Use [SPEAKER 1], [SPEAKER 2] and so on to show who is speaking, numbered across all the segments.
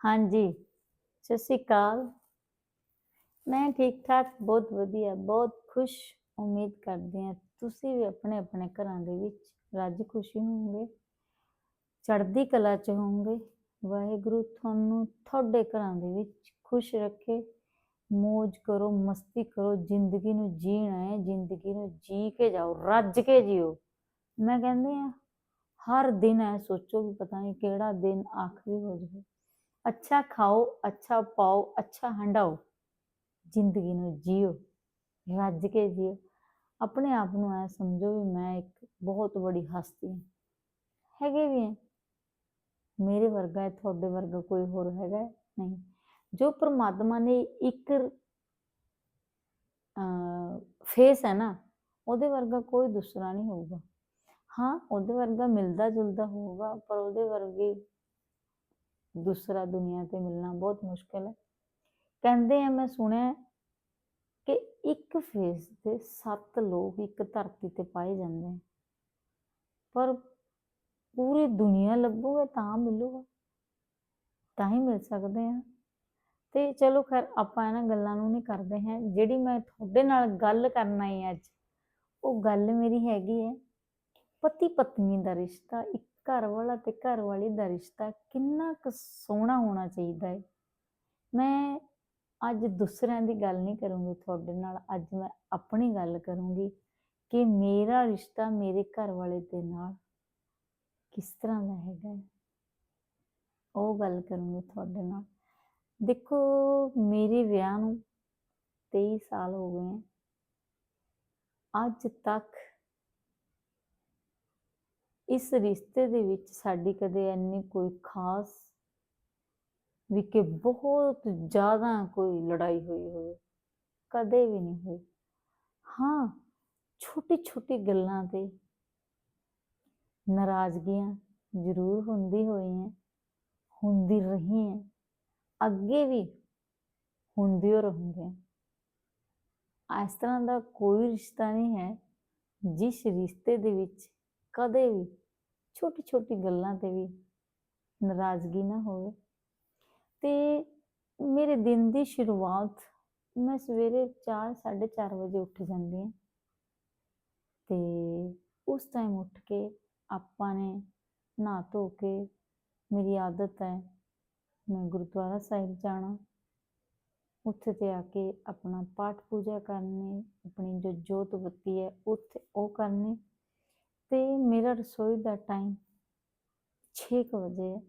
[SPEAKER 1] ਹਾਂਜੀ, ਸਤਿ ਸ਼੍ਰੀ ਅਕਾਲ। ਮੈਂ ਠੀਕ ਠਾਕ ਬਹੁਤ ਵਧੀਆ, ਬਹੁਤ ਖੁਸ਼, ਉਮੀਦ ਕਰਦੇ ਹਾਂ ਤੁਸੀਂ ਵੀ ਆਪਣੇ ਆਪਣੇ ਘਰਾਂ ਦੇ ਵਿੱਚ ਰੱਜ ਖੁਸ਼ੀ ਹੋਵੋਗੇ, ਚੜ੍ਹਦੀ ਕਲਾ ਚ ਹੋਵੋਗੇ। ਵਾਹਿਗੁਰੂ ਤੁਹਾਨੂੰ ਤੁਹਾਡੇ ਘਰਾਂ ਦੇ ਵਿੱਚ ਖੁਸ਼ ਰੱਖੇ ਮौज ਕਰੋ, ਮਸਤੀ ਕਰੋ, ਜ਼ਿੰਦਗੀ ਨੂੰ ਜੀਣਾ ਹੈ ਜ਼ਿੰਦਗੀ ਨੂੰ ਜੀ ਕੇ ਜਾਓ, ਰੱਜ ਕੇ ਜਿਓ। ਮੈਂ ਕਹਿੰਦੀ ਆ ਹਰ ਦਿਨ ਐ ਸੋਚੋ ਵੀ ਪਤਾ ਨਹੀਂ ਕਿਹੜਾ ਦਿਨ ਆਖਰੀ ਹੋ ਜਾਵੇ। ਅੱਛਾ ਖਾਓ ਅੱਛਾ ਪਾਓ ਅੱਛਾ ਹੰਡਾਓ ਜ਼ਿੰਦਗੀ ਨੂੰ ਜੀਓ ਰੱਜ ਕੇ ਜੀਓ ਆਪਣੇ ਆਪ ਨੂੰ ਐ ਸਮਝੋ ਵੀ ਮੈਂ ਇੱਕ ਬਹੁਤ ਵੱਡੀ ਹਸਤੀ ਹਾਂ ਹੈਗੇ ਵੀ ਹੈ ਮੇਰੇ ਵਰਗਾ ਹੈ ਤੁਹਾਡੇ ਵਰਗਾ ਕੋਈ ਹੋਰ ਹੈਗਾ ਨਹੀਂ ਜੋ ਪ੍ਰਮਾਤਮਾ ਨੇ ਇੱਕ ਫੇਸ ਹੈ ਨਾ ਉਹਦੇ ਵਰਗਾ ਕੋਈ ਦੂਸਰਾ ਨਹੀਂ ਹੋਊਗਾ ਹਾਂ ਉਹਦੇ ਵਰਗਾ ਮਿਲਦਾ ਜੁਲਦਾ ਹੋਊਗਾ ਪਰ ਉਹਦੇ ਵਰਗੀ ਦੂਸਰਾ ਦੁਨੀਆ ਤੇ ਮਿਲਣਾ ਬਹੁਤ ਮੁਸ਼ਕਿਲ ਹੈ। ਕਹਿੰਦੇ ਆ, ਮੈਂ ਸੁਣਿਆ ਕਿ ਇੱਕ ਫੇਸ 'ਤੇ ਸੱਤ ਲੋਕ ਇੱਕ ਧਰਤੀ ਤੇ ਪਾਏ ਜਾਂਦੇ ਆ। ਪਰ ਪੂਰੀ ਦੁਨੀਆ ਲੱਭੋਗੇ ਤਾਂ ਮਿਲੂਗਾ, ਤਾਂ ਹੀ ਮਿਲ ਸਕਦੇ ਆ। ਤੇ ਚਲੋ ਖੈਰ, ਆਪਾਂ ਇਹਨਾਂ ਗੱਲਾਂ ਨੂੰ ਨਹੀਂ ਕਰਦੇ ਹਾਂ। ਜਿਹੜੀ ਮੈਂ ਤੁਹਾਡੇ ਨਾਲ ਗੱਲ ਕਰਨਾ ਹੈ ਅੱਜ, ਉਹ ਗੱਲ ਮੇਰੀ ਹੈਗੀ ਹੈ ਪਤੀ ਪਤਨੀ ਦਾ ਰਿਸ਼ਤਾ ਇੱਕ ਘਰ ਵਾਲਾ ਤੇ ਘਰ ਵਾਲੀ ਦਾ ਰਿਸ਼ਤਾ ਕਿੰਨਾ ਕੁ ਸੋਹਣਾ ਹੋਣਾ ਚਾਹੀਦਾ ਹੈ ਮੈਂ ਅੱਜ ਦੂਸਰਿਆਂ ਦੀ ਗੱਲ ਨਹੀਂ ਕਰੂੰਗੀ, ਤੁਹਾਡੇ ਨਾਲ ਅੱਜ ਮੈਂ ਆਪਣੀ ਗੱਲ ਕਰੂੰਗੀ ਕਿ ਮੇਰਾ ਰਿਸ਼ਤਾ ਮੇਰੇ ਘਰ ਵਾਲੇ ਦੇ ਨਾਲ ਕਿਸ ਤਰ੍ਹਾਂ ਦਾ ਹੈਗਾ ਹੈ ਉਹ ਗੱਲ ਕਰੂੰਗੀ ਤੁਹਾਡੇ ਨਾਲ। ਦੇਖੋ, ਮੇਰੇ ਵਿਆਹ ਨੂੰ 23 ਸਾਲ ਹੋ ਗਏ ਅੱਜ ਤੱਕ ਇਸ ਰਿਸ਼ਤੇ ਦੇ ਵਿੱਚ ਸਾਡੀ ਕਦੇ ਇੰਨੀ ਕੋਈ ਖਾਸ ਵੀ ਕਿ ਬਹੁਤ ਜ਼ਿਆਦਾ ਕੋਈ ਲੜਾਈ ਹੋਈ ਹੋਵੇ, ਕਦੇ ਵੀ ਨਹੀਂ ਹੋਈ। ਹਾਂ ਛੋਟੀ ਛੋਟੀ ਗੱਲਾਂ ਤੇ ਨਾਰਾਜ਼ਗੀਆਂ ਜ਼ਰੂਰ ਹੁੰਦੀ ਹੋਈਆਂ, ਹੁੰਦੀ ਰਹੀਆਂ, ਅੱਗੇ ਵੀ ਹੁੰਦੀਆਂ ਰਹੂੰਗੀਆਂ ਇਸ ਤਰ੍ਹਾਂ ਦਾ ਕੋਈ ਰਿਸ਼ਤਾ ਨਹੀਂ ਹੈ, ਜਿਸ ਰਿਸ਼ਤੇ ਦੇ ਵਿੱਚ ਕਦੇ ਵੀ ਛੋਟੀ ਛੋਟੀ ਗੱਲਾਂ ਤੇ ਵੀ ਨਾਰਾਜ਼ਗੀ ਨਾ ਹੋਵੇ। ਤੇ ਮੇਰੇ ਦਿਨ ਦੀ ਸ਼ੁਰੂਆਤ ਮੈਂ ਸਵੇਰੇ 4 4:30 ਵਜੇ ਉੱਠ ਜਾਂਦੀ ਹਾਂ। ਤੇ ਉਸ ਟਾਈਮ ਉੱਠ ਕੇ ਆਪਾਂ ਨੇ ਨਹਾ ਧੋ ਕੇ ਮੇਰੀ ਆਦਤ ਹੈ, ਮੈਂ ਗੁਰਦੁਆਰਾ ਸਾਹਿਬ ਜਾਣਾ। ਉੱਥੇ ਤੇ ਆ ਕੇ ਆਪਣਾ ਪਾਠ ਪੂਜਾ ਕਰਨੀ, ਆਪਣੀ ਜੋ ਜੋਤ ਬੱਤੀ ਹੈ, ਉੱਥੇ ਉਹ ਕਰਨੀ। ਤੇ ਮੇਰਾ ਰਸੋਈ ਦਾ ਟਾਈਮ 6 ਵਜੇ ਹੈ।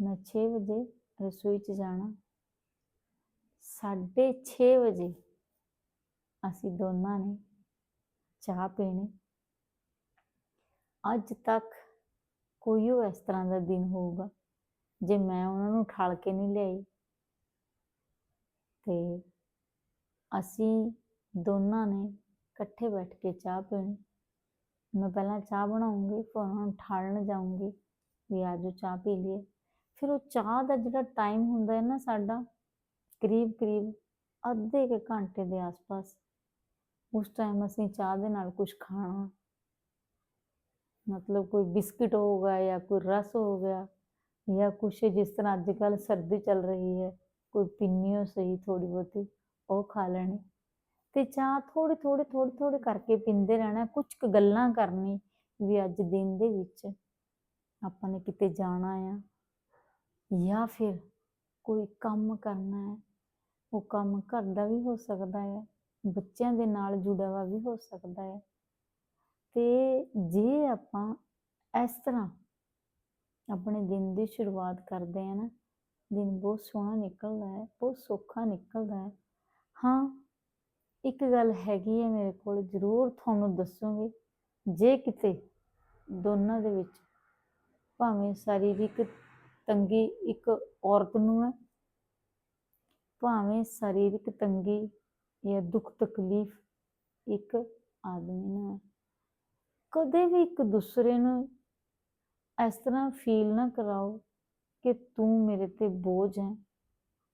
[SPEAKER 1] ਮੈਂ 6 ਵਜੇ ਰਸੋਈ 'ਚ ਜਾਣਾ। ਸਾਢੇ 6 ਵਜੇ ਅਸੀਂ ਦੋਨਾਂ ਨੇ ਚਾਹ ਪੀਣੀ। ਅੱਜ ਤੱਕ ਕੋਈ ਉਹ ਇਸ ਤਰ੍ਹਾਂ ਦਾ ਦਿਨ ਹੋਊਗਾ ਜੇ ਮੈਂ ਉਹਨਾਂ ਨੂੰ ਠਾਲ ਕੇ ਨਹੀਂ ਲਿਆਈ। ਤੇ ਅਸੀਂ ਦੋਨਾਂ ਨੇ ਇਕੱਠੇ ਬੈਠ ਕੇ ਚਾਹ ਪੀਣੀ। ਮੈਂ ਪਹਿਲਾਂ ਚਾਹ ਬਣਾਉਂਗੀ ਫਿਰ ਉਹਨਾਂ ਨੂੰ ਠਾਲਣ ਜਾਊਂਗੀ ਵੀ ਆਜੋ ਚਾਹ ਪੀ ਲਈਏ ਫਿਰ ਉਹ ਚਾਹ ਦਾ ਜਿਹੜਾ ਟਾਈਮ ਹੁੰਦਾ ਹੈ ਨਾ ਸਾਡਾ ਕਰੀਬ ਕਰੀਬ ਅੱਧੇ ਕੁ ਘੰਟੇ ਦੇ ਆਸ-ਪਾਸ ਉਸ ਟਾਈਮ ਅਸੀਂ ਚਾਹ ਦੇ ਨਾਲ ਕੁਝ ਖਾਣਾ ਮਤਲਬ ਕੋਈ ਬਿਸਕਿਟ ਹੋ ਗਿਆ ਜਾਂ ਕੋਈ ਰਸ ਹੋ ਗਿਆ ਜਾਂ ਕੁਛ ਜਿਸ ਤਰ੍ਹਾਂ ਅੱਜ ਕੱਲ੍ਹ ਸਰਦੀ ਚੱਲ ਰਹੀ ਹੈ ਕੋਈ ਪਿੰਨੀਓ ਸਹੀ ਥੋੜੀ ਬਹੁਤੀ ਉਹ ਖਾ ਲੈਣੀ ਤੇ ਚਾਹ ਥੋੜੀ ਥੋੜੀ ਥੋੜੀ ਥੋੜੀ ਕਰਕੇ ਪੀਂਦੇ ਰਹਿਣਾ ਕੁਝ ਕੁ ਗੱਲਾਂ ਕਰਨੀ ਵੀ ਅੱਜ ਦਿਨ ਦੇ ਵਿੱਚ ਆਪਾਂ ਨੇ ਕਿਤੇ ਜਾਣਾ ਆ ਜਾਂ ਫਿਰ ਕੋਈ ਕੰਮ ਕਰਨਾ ਹੈ, ਉਹ ਕੰਮ ਘਰ ਦਾ ਵੀ ਹੋ ਸਕਦਾ ਹੈ ਬੱਚਿਆਂ ਦੇ ਨਾਲ ਜੁੜਿਆ ਵਾ ਵੀ ਹੋ ਸਕਦਾ ਹੈ ਤੇ ਜੇ ਆਪਾਂ ਇਸ ਤਰ੍ਹਾਂ ਆਪਣੇ ਦਿਨ ਦੀ ਸ਼ੁਰੂਆਤ ਕਰਦੇ ਆ ਨਾ, ਦਿਨ ਬਹੁਤ ਸੋਹਣਾ ਨਿਕਲਦਾ ਹੈ, ਬਹੁਤ ਸੌਖਾ ਨਿਕਲਦਾ ਹੈ, ਹਾਂ ਇੱਕ ਗੱਲ ਹੈਗੀ ਹੈ ਮੇਰੇ ਕੋਲ, ਜ਼ਰੂਰ ਤੁਹਾਨੂੰ ਦੱਸੂਗੀ। ਜੇ ਕਿਤੇ ਦੋਨਾਂ ਦੇ ਵਿੱਚ ਭਾਵੇਂ ਸਰੀਰਕ ਤੰਗੀ ਇੱਕ ਔਰਤ ਨੂੰ ਹੈ, ਭਾਵੇਂ ਸਰੀਰਕ ਤੰਗੀ ਜਾਂ ਦੁੱਖ ਤਕਲੀਫ ਇੱਕ ਆਦਮੀ ਨੂੰ ਹੈ, ਕਦੇ ਵੀ ਇੱਕ ਦੂਸਰੇ ਨੂੰ ਇਸ ਤਰ੍ਹਾਂ ਫੀਲ ਨਾ ਕਰਾਓ ਕਿ ਤੂੰ ਮੇਰੇ ਤੇ ਬੋਝ ਹੈ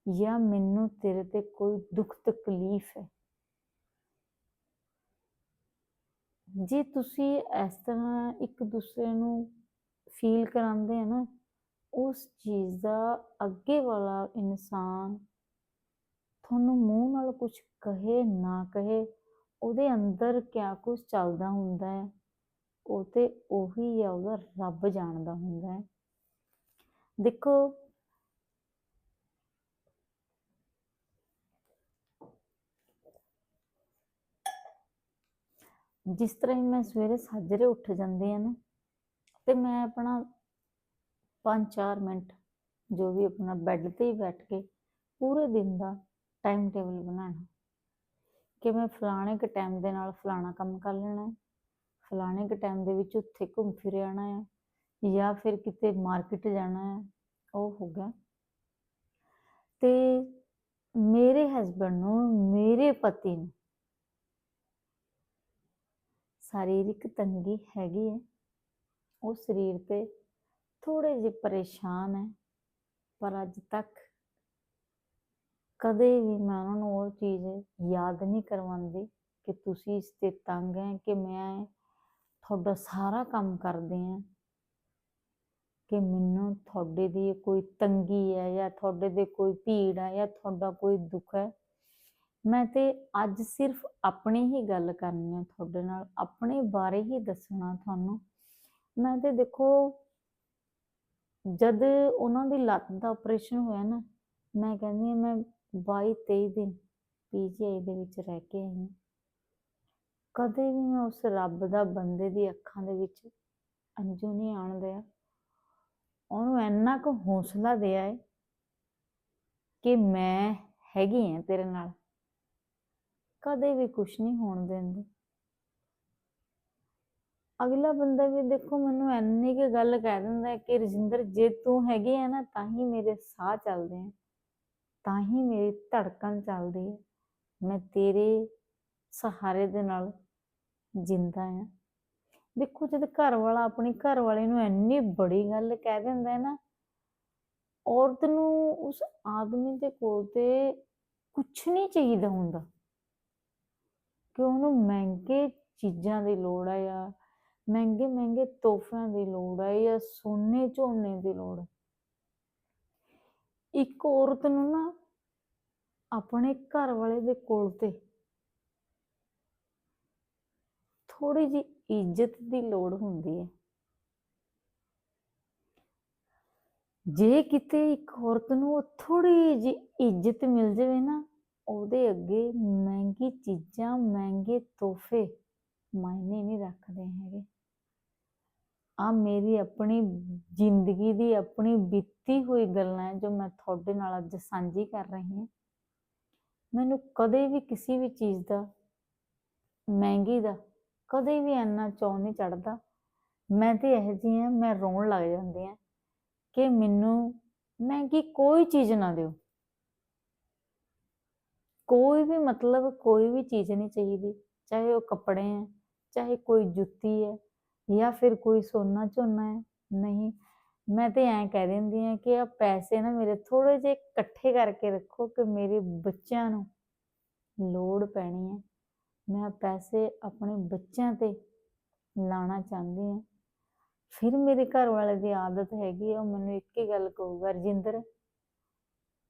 [SPEAKER 1] ਜਾਂ ਮੈਨੂੰ ਤੇਰੇ ਤੇ ਕੋਈ ਦੁੱਖ ਤਕਲੀਫ ਹੈ। ਜੇ ਤੁਸੀਂ ਇਸ ਤਰ੍ਹਾਂ ਇੱਕ ਦੂਸਰੇ ਨੂੰ ਫੀਲ ਕਰਾਉਂਦੇ ਆ ਨਾ, ਉਸ ਚੀਜ਼ ਦਾ ਅੱਗੇ ਵਾਲਾ ਇਨਸਾਨ ਤੁਹਾਨੂੰ ਮੂੰਹ ਨਾਲ ਕੁਝ ਕਹੇ, ਨਾ ਕਹੇ, ਉਹਦੇ ਅੰਦਰ ਕਿਆ ਕੁਝ ਚੱਲਦਾ ਹੁੰਦਾ ਹੈ, ਉਹ ਤੇ ਉਹੀ ਆ, ਉਹਦਾ ਰੱਬ ਜਾਣਦਾ ਹੁੰਦਾ ਹੈ। ਦੇਖੋ ਜਿਸ ਤਰ੍ਹਾਂ ਹੀ ਮੈਂ ਸਵੇਰੇ ਸਾਜਰੇ ਉੱਠ ਜਾਂਦੀ ਹਾਂ ਨਾ, ਤੇ ਮੈਂ ਆਪਣਾ 5-4 ਮਿੰਟ ਜੋ ਵੀ ਆਪਣਾ ਬੈੱਡ ਤੇ ਹੀ ਬੈਠ ਕੇ ਪੂਰੇ ਦਿਨ ਦਾ ਟਾਈਮ ਟੇਬਲ ਬਣਾਉਣਾ। ਕਿ ਮੈਂ ਫਲਾਣੇ ਕੁ ਟਾਈਮ ਦੇ ਨਾਲ ਫਲਾਣਾ ਕੰਮ ਕਰ ਲੈਣਾ ਹੈ, ਫਲਾਣੇ ਕੁ ਟਾਈਮ ਦੇ ਵਿੱਚ ਉੱਥੇ ਘੁੰਮ ਫਿਰ ਆਉਣਾ ਹੈ, ਜਾਂ ਫਿਰ ਕਿਤੇ ਮਾਰਕੀਟ ਜਾਣਾ ਹੈ, ਉਹ ਹੋ ਗਿਆ। ਤੇ ਮੇਰੇ ਹਸਬੰਡ ਨੂੰ, ਮੇਰੇ ਪਤੀ ਨੂੰ ਸਰੀਰਕ ਤੰਗੀ ਹੈਗੀ ਹੈ। ਉਹ ਸਰੀਰ ਤੇ ਥੋੜੇ ਜਿਹੇ ਪਰੇਸ਼ਾਨ ਹੈ। ਪਰ ਅੱਜ ਤੱਕ ਕਦੇ ਵੀ ਮੈਂ ਉਹਨਾਂ ਨੂੰ ਉਹ ਚੀਜ਼ ਯਾਦ ਨਹੀਂ ਕਰਵਾਉਂਦੀ ਕਿ ਤੁਸੀਂ ਇਸ ਤੇ ਤੰਗ ਹੈ ਕਿ ਮੈਂ ਤੁਹਾਡਾ ਸਾਰਾ ਕੰਮ ਕਰਦੀ ਹਾਂ। ਕਿ ਮੈਨੂੰ ਤੁਹਾਡੇ ਦੀ ਕੋਈ ਤੰਗੀ ਹੈ ਜਾਂ ਤੁਹਾਡੇ ਦੇ ਕੋਈ ਭੀੜ ਹੈ ਜਾਂ ਤੁਹਾਡਾ ਕੋਈ ਦੁੱਖ ਹੈ। ਮੈਂ ਤੇ ਅੱਜ ਸਿਰਫ ਆਪਣੀ ਹੀ ਗੱਲ ਕਰਨੀ ਹੈ ਤੁਹਾਡੇ ਨਾਲ, ਆਪਣੇ ਬਾਰੇ ਹੀ ਦੱਸਣਾ ਤੁਹਾਨੂੰ। ਮੈਂ ਤੇ ਦੇਖੋ, ਜਦ ਉਹਨਾਂ ਦੀ ਲੱਤ ਦਾ ਆਪਰੇਸ਼ਨ ਹੋਇਆ ਨਾ, ਮੈਂ ਕਹਿੰਦੀ ਹਾਂ ਮੈਂ 22 23 ਦਿਨ ਪੀਜੀਆਈ ਦੇ ਵਿੱਚ ਰਹਿ ਕੇ ਆਈ ਹਾਂ। ਕਦੇ ਵੀ ਮੈਂ ਉਸ ਰੱਬ ਦਾ ਬੰਦੇ ਦੀ ਅੱਖਾਂ ਦੇ ਵਿੱਚ ਅੰਜੂ ਨਹੀਂ ਆਉਣ ਦਿਆ। ਉਹਨੂੰ ਇੰਨਾ ਕੁ ਹੌਸਲਾ ਦਿਆ ਹੈ ਕਿ ਮੈਂ ਹੈਗੀ ਹਾਂ ਤੇਰੇ ਨਾਲ। ਕਦੇ ਵੀ ਕੁਛ ਨਹੀਂ ਹੋਣ ਦਿੰਦੇ। ਅਗਲਾ ਬੰਦਾ ਵੀ ਦੇਖੋ ਮੈਨੂੰ ਐਨੀ ਕੁ ਗੱਲ ਕਹਿ ਦਿੰਦਾ ਕਿ, ਰਜਿੰਦਰ, ਜੇ ਤੂੰ ਹੈਗੀ ਹੈ ਨਾ, ਤਾਂ ਹੀ ਮੇਰੇ ਸਾਹ ਚੱਲਦੇ ਆ, ਤਾਂ ਹੀ ਮੇਰੀ ਧੜਕਣ ਚੱਲਦੀ ਹੈ ਮੈਂ ਤੇਰੇ ਸਹਾਰੇ ਦੇ ਨਾਲ ਜਿੰਦਾ ਆ। ਦੇਖੋ ਜਦ ਘਰ ਵਾਲਾ ਆਪਣੀ ਘਰ ਵਾਲੇ ਨੂੰ ਇੰਨੀ ਬੜੀ ਗੱਲ ਕਹਿ ਦਿੰਦਾ ਹੈ ਨਾ, ਔਰਤ ਨੂੰ ਉਸ ਆਦਮੀ ਦੇ ਕੋਲ ਤੇ ਕੁਛ ਨਹੀਂ ਚਾਹੀਦਾ ਹੁੰਦਾ। ਕਿ ਉਹਨੂੰ ਮਹਿੰਗੇ ਚੀਜ਼ਾਂ ਦੀ ਲੋੜ ਹੈ ਜਾਂ ਮਹਿੰਗੇ ਮਹਿੰਗੇ ਤੋਹਫਿਆਂ ਦੀ ਲੋੜ ਹੈ ਜਾਂ ਸੋਨੇ, ਝੋਨੇ ਦੀ ਲੋੜ। ਹੈ ਇੱਕ ਔਰਤ ਨੂੰ ਨਾ ਆਪਣੇ ਘਰ ਵਾਲੇ ਦੇ ਕੋਲ ਤੇ ਥੋੜੀ ਜੀ ਇੱਜ਼ਤ ਦੀ ਲੋੜ ਹੁੰਦੀ ਹੈ। ਜੇ ਕਿਤੇ ਇੱਕ ਔਰਤ ਨੂੰ ਥੋੜੀ ਜੀ ਇੱਜ਼ਤ ਮਿਲ ਜਾਵੇ ਨਾ ਉਹਦੇ ਅੱਗੇ ਮਹਿੰਗੀ ਚੀਜ਼ਾਂ, ਮਹਿੰਗੇ ਤੋਹਫੇ ਮਾਇਨੇ ਨਹੀਂ ਰੱਖਦੇ ਹੈਗੇ। ਆ ਮੇਰੀ ਆਪਣੀ ਜ਼ਿੰਦਗੀ ਦੀ ਆਪਣੀ ਬੀਤੀ ਹੋਈ ਗੱਲਾਂ ਜੋ ਮੈਂ ਤੁਹਾਡੇ ਨਾਲ ਅੱਜ ਸਾਂਝੀ ਕਰ ਰਹੀ ਹਾਂ। ਮੈਨੂੰ ਕਦੇ ਵੀ ਕਿਸੇ ਵੀ ਚੀਜ਼ ਦਾ, ਮਹਿੰਗੀ ਦਾ ਕਦੇ ਵੀ ਇੰਨਾ ਚਾਅ ਨਹੀਂ ਚੜਦਾ ਮੈਂ ਤੇ ਇਹ ਜਿਹੀ ਹਾਂ, ਮੈਂ ਰੋਣ ਲੱਗ ਜਾਂਦੀ ਹਾਂ ਕਿ ਮੈਨੂੰ ਮਹਿੰਗੀ ਕੋਈ ਚੀਜ਼ ਨਾ ਦਿਓ। ਕੋਈ ਵੀ ਮਤਲਬ ਕੋਈ ਵੀ ਚੀਜ਼ ਨਹੀਂ ਚਾਹੀਦੀ ਚਾਹੇ ਉਹ ਕੱਪੜੇ ਹੈ ਚਾਹੇ ਕੋਈ ਜੁੱਤੀ ਹੈ ਜਾਂ ਫਿਰ ਕੋਈ ਸੋਨਾ ਝੋਨਾ ਹੈ ਨਹੀਂ ਮੈਂ ਤੇ ਐਂ ਕਹਿ ਦਿੰਦੀ ਹਾਂ ਕਿ ਆ ਪੈਸੇ ਨਾ ਮੇਰੇ ਥੋੜੇ ਜਿਹੇ ਇਕੱਠੇ ਕਰਕੇ ਰੱਖੋ ਕਿ ਮੇਰੇ ਬੱਚਿਆਂ ਨੂੰ ਲੋੜ ਪੈਣੀ ਹੈ ਮੈਂ ਪੈਸੇ ਆਪਣੇ ਬੱਚਿਆਂ ਤੇ ਲਾਣਾ ਚਾਹੁੰਦੀ ਹਾਂ ਫਿਰ ਮੇਰੇ ਘਰ ਵਾਲੇ ਦੀ ਆਦਤ ਹੈਗੀ ਆ ਉਹ ਮੈਨੂੰ ਇੱਕ ਹੀ ਗੱਲ ਕਹੂਗਾ ਰਜਿੰਦਰ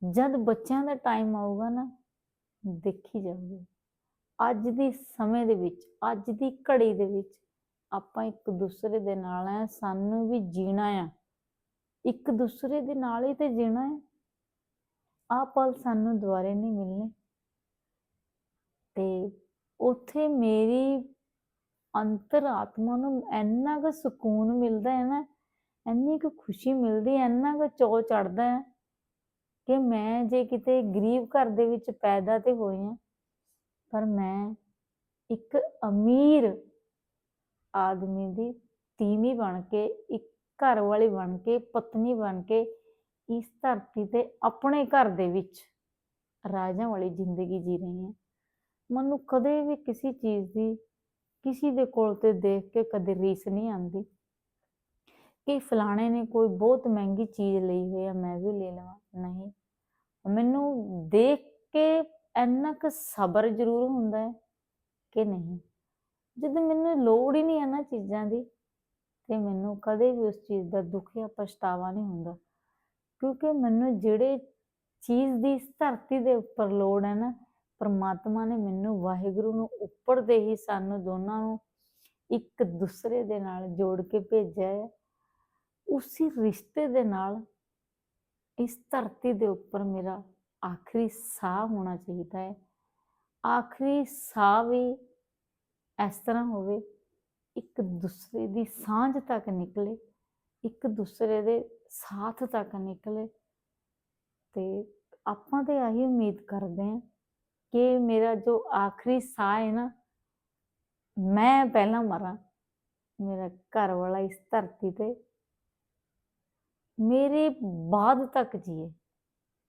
[SPEAKER 1] ਜਦ ਬੱਚਿਆਂ ਦਾ ਟਾਈਮ ਆਊਗਾ ਨਾ ਦੇਖੀ ਜਾਵੇ ਅੱਜ ਦੀ ਸਮੇਂ ਦੇ ਵਿੱਚ, ਅੱਜ ਦੀ ਘੜੀ ਦੇ ਵਿੱਚ ਆਪਾਂ ਇੱਕ ਦੂਸਰੇ ਦੇ ਨਾਲ ਆ ਸਾਨੂੰ ਵੀ ਜੀਣਾ ਆ। ਇੱਕ ਦੂਸਰੇ ਦੇ ਨਾਲ ਹੀ ਤੇ ਜੀਣਾ ਹੈ ਆ ਪਲ ਸਾਨੂੰ ਦੁਬਾਰੇ ਨਹੀਂ ਮਿਲਨੇ ਤੇ ਉੱਥੇ ਮੇਰੀ ਅੰਤਰ ਆਤਮਾ ਨੂੰ ਇੰਨਾ ਕੁ ਸਕੂਨ ਮਿਲਦਾ ਹੈ ਨਾ, ਇੰਨੀ ਕੁ ਖੁਸ਼ੀ ਮਿਲਦੀ ਹੈ, ਇੰਨਾ ਕੁ ਚੋ ਚੜਦਾ ਹੈ। ਕਿ ਮੈਂ ਜੇ ਕਿਤੇ ਗਰੀਬ ਘਰ ਦੇ ਵਿੱਚ ਪੈਦਾ ਤੇ ਹੋਈ ਹਾਂ ਪਰ ਮੈਂ ਇੱਕ ਅਮੀਰ ਆਦਮੀ ਦੀ ਤੀਵੀਂ ਬਣ ਕੇ, ਇੱਕ ਘਰ ਵਾਲੀ ਬਣ ਕੇ, ਪਤਨੀ ਬਣ ਕੇ ਇਸ ਧਰਤੀ ਤੇ ਆਪਣੇ ਘਰ ਦੇ ਵਿੱਚ ਰਾਜਾਂ ਵਾਲੀ ਜ਼ਿੰਦਗੀ ਜੀ ਰਹੀ ਹਾਂ ਮੈਨੂੰ ਕਦੇ ਵੀ ਕਿਸੇ ਚੀਜ਼ ਦੀ, ਕਿਸੇ ਦੇ ਕੋਲ ਤੇ ਦੇਖ ਕੇ ਕਦੇ ਰੀਸ ਨਹੀਂ ਆਉਂਦੀ। ਕਿ ਫਲਾਣੇ ਨੇ ਕੋਈ ਬਹੁਤ ਮਹਿੰਗੀ ਚੀਜ਼ ਲਈ ਹੋਈ ਆ, ਮੈਂ ਵੀ ਲੈ ਲਵਾਂ। ਨਹੀਂ। ਮੈਨੂੰ ਦੇਖ ਕੇ ਇੰਨਾ ਕੁ ਸਬਰ ਜ਼ਰੂਰ ਹੁੰਦਾ ਹੈ ਕਿ ਨਹੀਂ। ਜਦੋਂ ਮੈਨੂੰ ਲੋੜ ਹੀ ਨਹੀਂ ਹੈ ਚੀਜ਼ਾਂ ਦੀ, ਤੇ ਮੈਨੂੰ ਕਦੇ ਵੀ ਉਸ ਚੀਜ਼ ਦਾ ਦੁੱਖ ਜਾਂ ਪਛਤਾਵਾ ਨਹੀਂ ਹੁੰਦਾ। ਕਿਉਂਕਿ ਮੈਨੂੰ ਜਿਹੜੇ ਚੀਜ਼ ਦੀ ਇਸ ਧਰਤੀ ਦੇ ਉੱਪਰ ਲੋੜ ਹੈ ਨਾ, ਪਰਮਾਤਮਾ ਨੇ ਮੈਨੂੰ ਵਾਹਿਗੁਰੂ ਨੂੰ ਉੱਪਰ ਦੇ ਹੀ ਸਾਨੂੰ ਦੋਨਾਂ ਨੂੰ ਇੱਕ ਦੂਸਰੇ ਦੇ ਨਾਲ ਜੋੜ ਕੇ ਭੇਜਿਆ ਹੈ। ਉਸੇ ਰਿਸ਼ਤੇ ਦੇ ਨਾਲ ਇਸ ਧਰਤੀ ਦੇ ਉੱਪਰ ਮੇਰਾ ਆਖਰੀ ਸਾਹ ਹੋਣਾ ਚਾਹੀਦਾ ਹੈ। ਆਖਰੀ ਸਾਹ ਵੀ ਇਸ ਤਰ੍ਹਾਂ ਹੋਵੇ, ਇੱਕ ਦੂਸਰੇ ਦੀ ਸਾਂਝ ਤੱਕ ਨਿਕਲੇ, ਇੱਕ ਦੂਸਰੇ ਦੇ ਸਾਥ ਤੱਕ ਨਿਕਲੇ। ਤੇ ਆਪਾਂ ਤੇ ਆਹੀ ਉਮੀਦ ਕਰਦੇ ਹਾਂ ਕਿ ਮੇਰਾ ਜੋ ਆਖਰੀ ਸਾਹ ਹੈ ਨਾ, ਮੈਂ ਪਹਿਲਾਂ ਮਰਾਂ, ਮੇਰਾ ਘਰ ਵਾਲਾ ਇਸ ਧਰਤੀ ਤੇ ਮੇਰੇ ਬਾਅਦ ਤੱਕ ਜੀਏ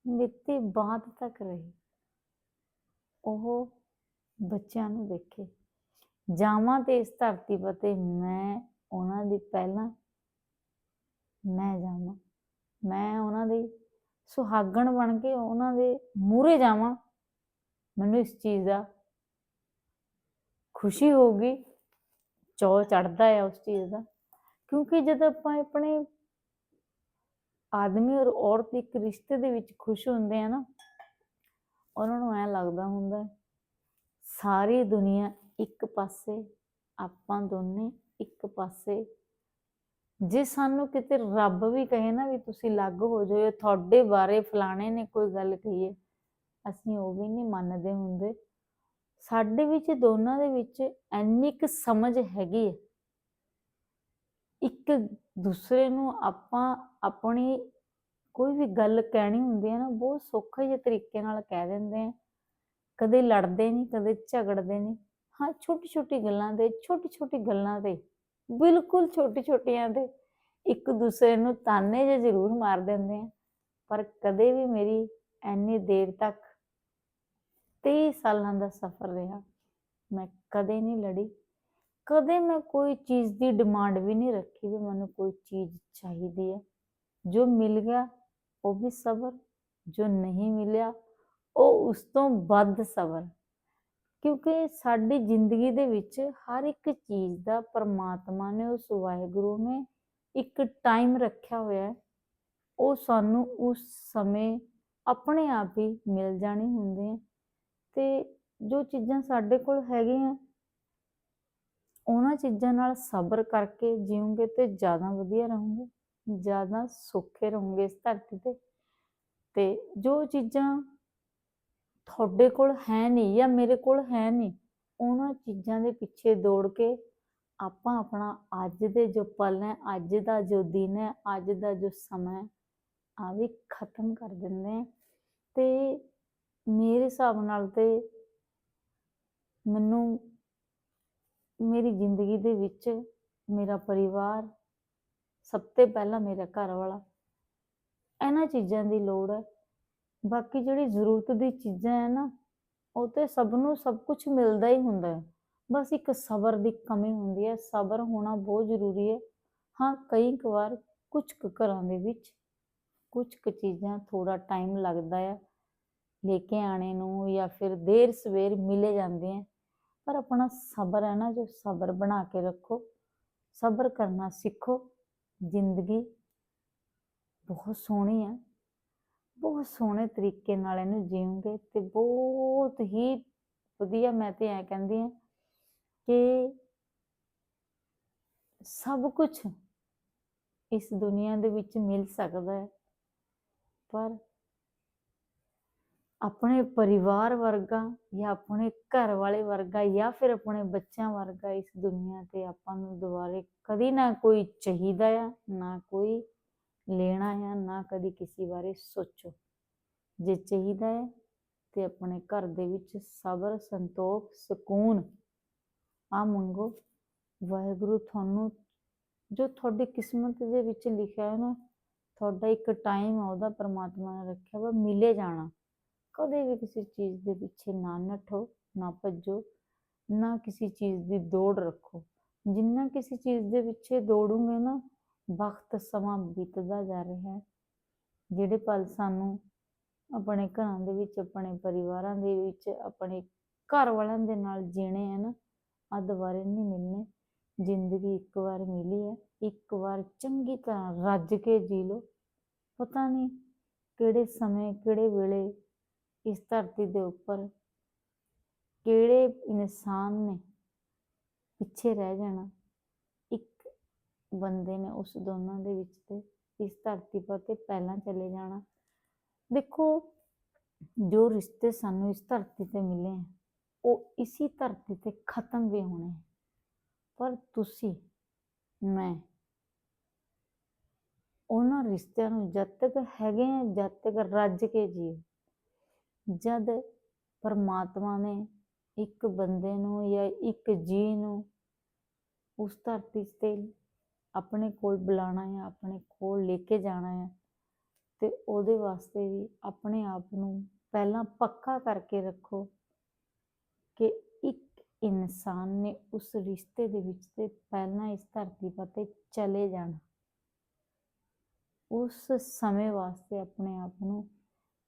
[SPEAKER 1] ਮੇਰੇ ਬਾਅਦ ਤੱਕ ਰਹੇ। ਉਹ ਬੱਚਿਆਂ ਨੂੰ ਦੇਖੇ। ਜਾਵਾਂ ਤੇ ਇਸ ਧਰਤੀ ਪਤੇ ਮੈਂ ਉਹਨਾਂ ਦੀ ਪਹਿਲਾਂ, ਮੈਂ ਜਾਵਾਂ। ਮੈਂ ਉਹਨਾਂ ਦੀ ਸੁਹਾਗਣ ਬਣ ਕੇ ਉਹਨਾਂ ਦੇ ਮੂਹਰੇ ਜਾਵਾਂ। ਮੈਨੂੰ ਇਸ ਚੀਜ਼ ਦਾ ਖੁਸ਼ੀ ਹੋਊਗੀ। ਚੌ ਚੜਦਾ ਹੈ ਉਸ ਚੀਜ਼ ਦਾ। ਕਿਉਂਕਿ ਜਦ ਆਪਾਂ ਆਪਣੇ ਆਦਮੀ ਔਰ ਔਰਤ ਇੱਕ ਰਿਸ਼ਤੇ ਦੇ ਵਿੱਚ ਖੁਸ਼ ਹੁੰਦੇ ਆ ਨਾ ਉਹਨਾਂ ਨੂੰ ਐ ਲੱਗਦਾ ਹੁੰਦਾ ਹੈ, ਸਾਰੀ ਦੁਨੀਆ ਇੱਕ ਪਾਸੇ ਆਪਾਂ ਦੋਨੇ ਇੱਕ ਪਾਸੇ। ਜੇ ਸਾਨੂੰ ਕਿਤੇ ਰੱਬ ਵੀ ਕਹੇ ਨਾ ਵੀ ਤੁਸੀਂ ਅਲੱਗ ਹੋ ਜਾਓ ਤੁਹਾਡੇ ਬਾਰੇ ਫਲਾਣੇ ਨੇ ਕੋਈ ਗੱਲ ਕਹੀ ਹੈ ਅਸੀਂ ਉਹ ਵੀ ਨਹੀਂ ਮੰਨਦੇ ਹੁੰਦੇ। ਸਾਡੇ ਵਿੱਚ ਦੋਨਾਂ ਦੇ ਵਿੱਚ ਇੰਨੀ ਕੁ ਸਮਝ ਹੈਗੀ ਹੈ। ਇੱਕ ਦੂਸਰੇ ਨੂੰ ਆਪਾਂ ਆਪਣੀ ਕੋਈ ਵੀ ਗੱਲ ਕਹਿਣੀ ਹੁੰਦੀ ਹੈ ਨਾ, ਬਹੁਤ ਸੌਖੇ ਜਿਹੇ ਤਰੀਕੇ ਨਾਲ ਕਹਿ ਦਿੰਦੇ ਆ। ਕਦੇ ਲੜਦੇ ਨਹੀਂ, ਕਦੇ ਝਗੜਦੇ ਨਹੀਂ। ਹਾਂ ਛੋਟੀ ਛੋਟੀ ਗੱਲਾਂ ਤੇ ਛੋਟੀ ਛੋਟੀ ਗੱਲਾਂ ਤੇ ਬਿਲਕੁਲ ਛੋਟੀ ਛੋਟੀਆਂ ਤੇ ਇੱਕ ਦੂਸਰੇ ਨੂੰ ਤਾਨੇ ਜਿਹੇ ਜ਼ਰੂਰ ਮਾਰ ਦਿੰਦੇ ਆ। ਪਰ ਕਦੇ ਵੀ ਮੇਰੀ ਇੰਨੀ ਦੇਰ ਤੱਕ 23 ਸਾਲਾਂ ਦਾ ਸਫ਼ਰ ਰਿਹਾ, ਮੈਂ ਕਦੇ ਨਹੀਂ ਲੜੀ। ਕਦੇ ਮੈਂ ਕੋਈ ਚੀਜ਼ ਦੀ ਡਿਮਾਂਡ ਵੀ ਨਹੀਂ ਰੱਖੀ ਵੀ ਮੈਨੂੰ ਕੋਈ ਚੀਜ਼ ਚਾਹੀਦੀ ਹੈ। ਜੋ ਮਿਲ ਗਿਆ, ਉਹ ਵੀ ਸਬਰ, ਜੋ ਨਹੀਂ ਮਿਲਿਆ, ਉਹ ਉਸ ਤੋਂ ਵੱਧ ਸਬਰ। ਕਿਉਂਕਿ ਸਾਡੀ ਜ਼ਿੰਦਗੀ ਦੇ ਵਿੱਚ ਹਰ ਇੱਕ ਚੀਜ਼ ਦਾ ਪਰਮਾਤਮਾ ਨੇ, ਉਸ ਵਾਹਿਗੁਰੂ ਨੇ ਇੱਕ ਟਾਈਮ ਰੱਖਿਆ ਹੋਇਆ ਹੈ। ਉਹ ਸਾਨੂੰ ਉਸ ਸਮੇਂ ਆਪਣੇ ਆਪ ਹੀ ਮਿਲ ਜਾਣੀ ਹੁੰਦੀ ਹੈ। ਤੇ ਜੋ ਚੀਜ਼ਾਂ ਸਾਡੇ ਕੋਲ ਹੈਗੀਆਂ ਉਹਨਾਂ ਚੀਜ਼ਾਂ ਨਾਲ ਸਬਰ ਕਰਕੇ ਜੀਓਗੇ ਤੇ ਜ਼ਿਆਦਾ ਵਧੀਆ ਰਹੋਗੇ, ਜ਼ਿਆਦਾ ਸੌਖੇ ਰਹੋਗੇ ਇਸ ਧਰਤੀ ਤੇ। ਤੇ ਜੋ ਚੀਜ਼ਾਂ ਤੁਹਾਡੇ ਕੋਲ ਹੈ ਨਹੀਂ ਜਾਂ ਮੇਰੇ ਕੋਲ ਹੈ ਨਹੀਂ, ਉਹਨਾਂ ਚੀਜ਼ਾਂ ਦੇ ਪਿੱਛੇ ਦੌੜ ਕੇ ਆਪਾਂ ਆਪਣਾ ਅੱਜ ਦੇ ਜੋ ਪਲ ਹੈ, ਅੱਜ ਦਾ ਜੋ ਦਿਨ ਹੈ, ਅੱਜ ਦਾ ਜੋ ਸਮਾਂ ਹੈ, ਆ ਵੀ ਖਤਮ ਕਰ ਦਿੰਦੇ ਆ ਤੇ ਮੇਰੇ ਹਿਸਾਬ ਨਾਲ ਤੇ ਮੈਨੂੰ ਮੇਰੀ ਜ਼ਿੰਦਗੀ ਦੇ ਵਿੱਚ ਮੇਰਾ ਪਰਿਵਾਰ ਸਭ ਤੋਂ ਪਹਿਲਾਂ ਮੇਰਾ ਘਰ ਵਾਲਾ ਇਹਨਾਂ ਚੀਜ਼ਾਂ ਦੀ ਲੋੜ ਹੈ। ਬਾਕੀ ਜਿਹੜੀ ਜ਼ਰੂਰਤ ਦੀ ਚੀਜ਼ਾਂ ਹੈ ਨਾ, ਉਹ ਤੇ ਸਭ ਨੂੰ ਸਭ ਕੁਝ ਮਿਲਦਾ ਹੀ ਹੁੰਦਾ ਹੈ। ਬਸ ਇੱਕ ਸਬਰ ਦੀ ਕਮੀ ਹੁੰਦੀ ਹੈ। ਸਬਰ ਹੋਣਾ ਬਹੁਤ ਜ਼ਰੂਰੀ ਹੈ। ਹਾਂ, ਕਈ ਕੁ ਵਾਰ ਕੁਝ ਕੁ ਘਰਾਂ ਦੇ ਵਿੱਚ ਕੁਝ ਕੁ ਚੀਜ਼ਾਂ ਥੋੜਾ ਟਾਈਮ ਲੱਗਦਾ ਹੈ ਲੈ ਕੇ ਆਣੇ ਨੂੰ ਜਾਂ ਫਿਰ ਦੇਰ ਸਵੇਰ ਮਿਲੇ ਜਾਂਦੇ ਆ। ਪਰ ਆਪਣਾ ਸਬਰ ਹੈ ਨਾ, ਜੋ ਸਬਰ ਬਣਾ ਕੇ ਰੱਖੋ, ਸਬਰ ਕਰਨਾ ਸਿੱਖੋ। ਜ਼ਿੰਦਗੀ ਬਹੁਤ ਸੋਹਣੀ ਹੈ। ਬਹੁਤ ਸੋਹਣੇ ਤਰੀਕੇ ਨਾਲ ਇਹਨੂੰ ਜੀਉਂਗੇ ਤੇ ਬਹੁਤ ਹੀ ਵਧੀਆ ਮੈਂ ਤੇ ਐ ਕਹਿੰਦੀ ਆ ਕਿ ਸਭ ਕੁਝ ਇਸ ਦੁਨੀਆ ਦੇ ਵਿੱਚ ਮਿਲ ਸਕਦਾ ਹੈ। ਪਰ ਆਪਣੇ ਪਰਿਵਾਰ ਵਰਗਾ ਜਾਂ ਆਪਣੇ ਘਰ ਵਾਲੇ ਵਰਗਾ ਜਾਂ ਫਿਰ ਆਪਣੇ ਬੱਚਿਆਂ ਵਰਗਾ ਇਸ ਦੁਨੀਆ ਤੇ ਆਪਾਂ ਨੂੰ ਦੁਬਾਰੇ ਕਦੀ ਨਾ ਕੋਈ ਚਾਹੀਦਾ ਆ, ਨਾ ਕੋਈ ਲੈਣਾ ਆ, ਨਾ ਕਦੀ ਕਿਸੇ ਬਾਰੇ ਸੋਚੋ। ਜੇ ਚਾਹੀਦਾ ਹੈ ਤੇ ਆਪਣੇ ਘਰ ਦੇ ਵਿੱਚ ਸਬਰ, ਸੰਤੋਖ, ਸਕੂਨ, ਆ ਮੰਗੋ। ਵਾਹਿਗੁਰੂ ਤੁਹਾਨੂੰ ਜੋ ਤੁਹਾਡੀ ਕਿਸਮਤ ਦੇ ਵਿੱਚ ਲਿਖਿਆ ਹੈ ਨਾ, ਤੁਹਾਡਾ ਇੱਕ ਟਾਈਮ ਆ, ਉਹਦਾ ਪਰਮਾਤਮਾ ਨੇ ਰੱਖਿਆ ਵਾ, ਮਿਲੇ ਜਾਣਾ। ਕਦੇ ਵੀ ਕਿਸੇ ਚੀਜ਼ ਦੇ ਪਿੱਛੇ ਨਾ ਨੱਠੋ, ਨਾ ਭੱਜੋ, ਨਾ ਕਿਸੇ ਚੀਜ਼ ਦੀ ਦੌੜ ਰੱਖੋ। ਜਿੰਨਾ ਕਿਸੇ ਚੀਜ਼ ਦੇ ਪਿੱਛੇ ਦੌੜੂਗੇ ਨਾ, ਵਕਤ ਸਮਾਂ ਬੀਤਦਾ ਜਾ ਰਿਹਾ ਹੈ, ਜਿਹੜੇ ਪਲ ਸਾਨੂੰ ਆਪਣੇ ਘਰਾਂ ਦੇ ਵਿੱਚ, ਆਪਣੇ ਪਰਿਵਾਰਾਂ ਦੇ ਵਿੱਚ, ਆਪਣੇ ਘਰ ਵਾਲਿਆਂ ਦੇ ਨਾਲ ਜੀਣੇ ਹੈ ਨਾ ਆ ਦੁਬਾਰੇ ਨਹੀਂ ਮਿਲਨੇ ਜ਼ਿੰਦਗੀ ਇੱਕ ਵਾਰ ਮਿਲੀ ਹੈ, ਇੱਕ ਵਾਰ ਚੰਗੀ ਤਰ੍ਹਾਂ ਰੱਜ ਕੇ ਜੀ ਲਓ। ਪਤਾ ਨਹੀਂ ਕਿਹੜੇ ਸਮੇਂ, ਕਿਹੜੇ ਵੇਲੇ ਇਸ ਧਰਤੀ ਦੇ ਉੱਪਰ ਕਿਹੜੇ ਇਨਸਾਨ ਨੇ ਪਿੱਛੇ ਰਹਿ ਜਾਣਾ? ਇੱਕ ਬੰਦੇ ਨੇ ਉਸ ਦੋਨਾਂ ਦੇ ਵਿੱਚ ਤੇ ਇਸ ਧਰਤੀ ਪਰ ਤੇ ਪਹਿਲਾਂ ਚਲੇ ਜਾਣਾ। ਦੇਖੋ, ਜੋ ਰਿਸ਼ਤੇ ਸਾਨੂੰ ਇਸ ਧਰਤੀ ਤੇ ਮਿਲੇ ਹੈ ਉਹ ਇਸੀ ਧਰਤੀ ਤੇ ਖਤਮ ਵੀ ਹੋਣੇ ਹੈ ਪਰ ਤੁਸੀਂ, ਮੈਂ, ਉਹਨਾਂ ਰਿਸ਼ਤਿਆਂ ਨੂੰ ਜਦ ਤੱਕ ਹੈਗੇ ਆ, ਜਦ ਤੱਕ ਰੱਜ ਕੇ ਜੀਓ। ਜਦ ਪਰਮਾਤਮਾ ਨੇ ਇੱਕ ਬੰਦੇ ਨੂੰ ਜਾਂ ਇੱਕ ਜੀ ਨੂੰ ਉਸ ਧਰਤੀ ਤੇ ਆਪਣੇ ਕੋਲ ਬੁਲਾਣਾ ਹੈ ਆਪਣੇ ਕੋਲ ਲੈ ਕੇ ਜਾਣਾ ਹੈ ਤੇ ਉਹਦੇ ਵਾਸਤੇ ਵੀ ਆਪਣੇ ਆਪ ਨੂੰ ਪਹਿਲਾਂ ਪੱਕਾ ਕਰਕੇ ਰੱਖੋ ਕਿ ਇੱਕ ਇਨਸਾਨ ਨੇ ਉਸ ਰਿਸ਼ਤੇ ਦੇ ਵਿੱਚ ਤੇ ਪਹਿਲਾਂ ਇਸ ਧਰਤੀ ਪਰ ਤੇ ਚਲੇ ਜਾਣਾ। ਉਸ ਸਮੇਂ ਵਾਸਤੇ ਆਪਣੇ ਆਪ ਨੂੰ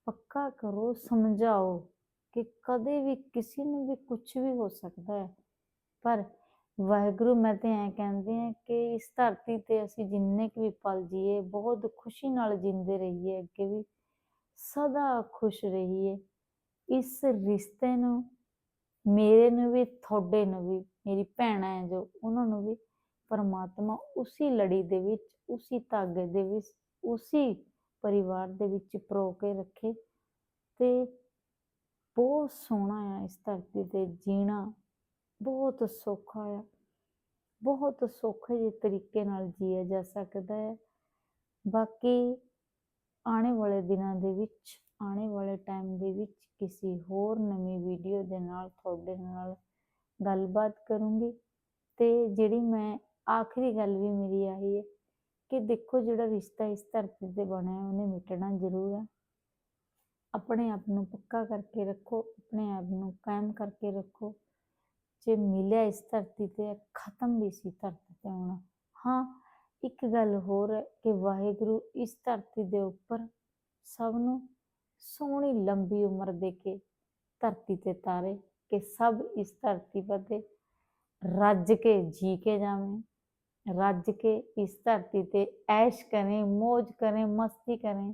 [SPEAKER 1] ਪੱਕਾ ਕਰੋ, ਸਮਝਾਓ ਕਿ ਕਦੇ ਵੀ ਕਿਸੇ ਨੂੰ ਵੀ ਕੁਝ ਵੀ ਹੋ ਸਕਦਾ ਹੈ। ਪਰ ਵਾਹਿਗੁਰੂ, ਮੈਂ ਤੇ ਐਂ ਕਹਿੰਦੇ ਆ ਕਿ ਇਸ ਧਰਤੀ ਤੇ ਅਸੀਂ ਜਿੰਨੇ ਕੁ ਵੀ ਪਲ ਜੀਏ, ਬਹੁਤ ਖੁਸ਼ੀ ਨਾਲ ਜਿੰਦੇ ਰਹੀਏ, ਅੱਗੇ ਵੀ ਸਦਾ ਖੁਸ਼ ਰਹੀਏ। ਇਸ ਰਿਸ਼ਤੇ ਨੂੰ, ਮੇਰੇ ਨੂੰ ਵੀ, ਤੁਹਾਡੇ ਨੂੰ ਵੀ, ਮੇਰੀ ਭੈਣਾਂ ਹੈ ਜੋ, ਉਹਨਾਂ ਨੂੰ ਵੀ, ਪਰਮਾਤਮਾ ਉਸੇ ਲੜੀ ਦੇ ਵਿੱਚ, ਉਸੇ ਧਾਗੇ ਦੇ ਵਿੱਚ, ਉਸੇ ਪਰਿਵਾਰ ਦੇ ਵਿੱਚ ਪਰੋ ਕੇ ਰੱਖੇ ਤੇ ਬਹੁਤ ਸੋਹਣਾ ਆ ਇਸ ਧਰਤੀ ਤੇ ਜੀਣਾ। ਬਹੁਤ ਸੌਖਾ ਆ। ਬਹੁਤ ਸੌਖੇ ਜਿਹੇ ਤਰੀਕੇ ਨਾਲ ਜੀਆ ਜਾ ਸਕਦਾ ਹੈ ਬਾਕੀ ਆਉਣੇ ਵਾਲੇ ਦਿਨਾਂ ਦੇ ਵਿੱਚ, ਆਉਣੇ ਵਾਲੇ ਟਾਈਮ ਦੇ ਵਿੱਚ ਕਿਸੇ ਹੋਰ ਨਵੀਂ ਵੀਡੀਓ ਦੇ ਨਾਲ ਤੁਹਾਡੇ ਨਾਲ ਗੱਲਬਾਤ ਕਰੂੰਗੀ। ਤੇ ਜਿਹੜੀ ਮੈਂ ਆਖਰੀ ਗੱਲ ਵੀ ਮੇਰੀ ਆਹੀ ਹੈ ਕਿ ਦੇਖੋ ਜਿਹੜਾ ਰਿਸ਼ਤਾ ਇਸ ਧਰਤੀ ਤੇ ਬਣਿਆ ਉਹਨੇ ਮਿਟਣਾ ਜ਼ਰੂਰ ਹੈ। ਆਪਣੇ ਆਪ ਨੂੰ ਪੱਕਾ ਕਰਕੇ ਰੱਖੋ, ਆਪਣੇ ਆਪ ਨੂੰ ਕਾਇਮ ਕਰਕੇ ਰੱਖੋ। ਜੇ ਮਿਲਿਆ ਇਸ ਧਰਤੀ ਤੇ ਖਤਮ ਵੀ ਸੀ ਧਰਤੀ ਤੇ ਆਉਣਾ ਹਾਂ, ਇੱਕ ਗੱਲ ਹੋਰ ਹੈ ਕਿ ਵਾਹਿਗੁਰੂ ਇਸ ਧਰਤੀ ਦੇ ਉੱਪਰ ਸਭ ਨੂੰ ਸੋਹਣੀ ਲੰਬੀ ਉਮਰ ਦੇ ਕੇ ਧਰਤੀ ਤੇ ਤਾਰੇ, ਕਿ ਸਭ ਇਸ ਧਰਤੀ ਪਰ ਤੇ ਰੱਜ ਕੇ ਜੀ ਕੇ ਜਾਵੇਂ। रज के इस धरती ते ऐश करें, मौज करें, मस्ती करें।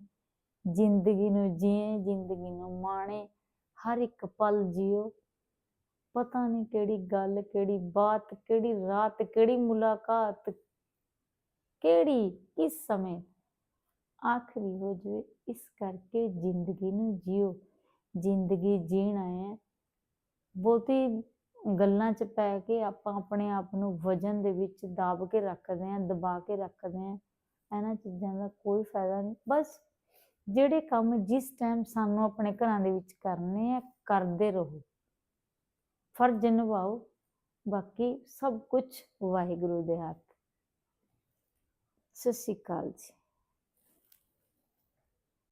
[SPEAKER 1] ज़िंदगी नु जिए, ज़िंदगी माने, हर एक पल जियो। पता नहीं केड़ी गल केड़ी बात केड़ी रात केड़ी मुलाकात केड़ी किस समय आखिरी हो जाए इस करके ज़िंदगी नु जियो। ज़िंदगी जीना है बहुत ही ਗੱਲਾਂ 'ਚ ਪੈ ਕੇ ਆਪਾਂ ਆਪਣੇ ਆਪ ਨੂੰ ਵਜਨ ਦੇ ਵਿੱਚ ਦਾਬ ਕੇ ਰੱਖਦੇ ਆਂ ਦਬਾ ਕੇ ਰੱਖਦੇ ਆਂ ਇਹਨਾਂ ਚੀਜ਼ਾਂ ਦਾ ਕੋਈ ਫਾਇਦਾ ਨਹੀਂ। ਬਸ ਜਿਹੜੇ ਕੰਮ ਜਿਸ ਟਾਈਮ ਸਾਨੂੰ ਆਪਣੇ ਘਰਾਂ ਦੇ ਵਿੱਚ ਕਰਨੇ ਆ, ਕਰਦੇ ਰਹੋ। ਫਰਜ਼ ਨਿਭਾਓ, ਬਾਕੀ ਸਭ ਕੁਝ ਵਾਹਿਗੁਰੂ ਦੇ ਹੱਥ। ਸਤਿ ਸ਼੍ਰੀ ਅਕਾਲ ਜੀ।